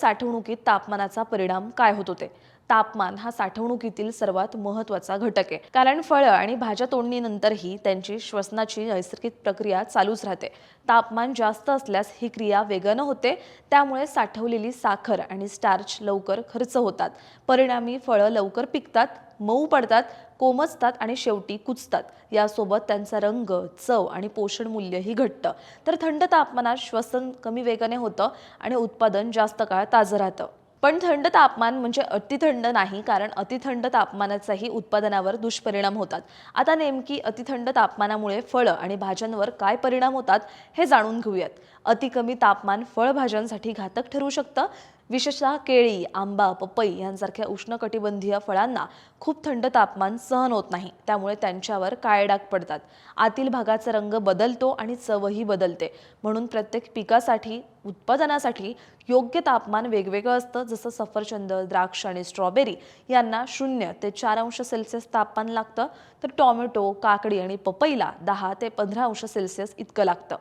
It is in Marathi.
साठवणुकीत तापमानाचा परिणाम काय होत होते? तापमान हा साठवणुकीतील सर्वात महत्त्वाचा घटक आहे. कारण फळं आणि भाज्या तोडणीनंतरही त्यांची श्वसनाची नैसर्गिक प्रक्रिया चालूच राहते. तापमान जास्त असल्यास ही क्रिया वेगानं होते. त्यामुळे साठवलेली साखर आणि स्टार्च लवकर खर्च होतात. परिणामी फळं लवकर पिकतात. मऊ पडतात कोमजतात आणि शेवटी कुचतात यासोबत त्यांचा रंग चव आणि पोषण मूल्यही घटतं. तर थंड तापमानात श्वसन कमी वेगाने होतं आणि उत्पादन जास्त काळ ताजं राहतं. पण थंड तापमान म्हणजे अतिथंड नाही कारण अतिथंड तापमानाचाही उत्पादनावर दुष्परिणाम होतात. आता नेमकी अतिथंड तापमानामुळे फळं आणि भाज्यांवर काय परिणाम होतात हे जाणून घेऊयात. अतिकमी तापमान फळभाज्यांसाठी घातक ठरू शकतं विशेषतः केळी आंबा पपई यांसारख्या उष्णकटिबंधीय फळांना खूप थंड तापमान सहन होत नाही. त्यामुळे त्यांच्यावर काळे डाग पडतात. आतील भागाचा रंग बदलतो आणि चवही बदलते. म्हणून प्रत्येक पिकासाठी उत्पादनासाठी योग्य तापमान वेगवेगळं असतं. जसं सफरचंद द्राक्ष आणि स्ट्रॉबेरी यांना शून्य ते चार अंश सेल्सिअस तापमान लागतं. तर टॉमॅटो काकडी आणि पपईला दहा ते पंधरा अंश सेल्सिअस इतकं लागतं.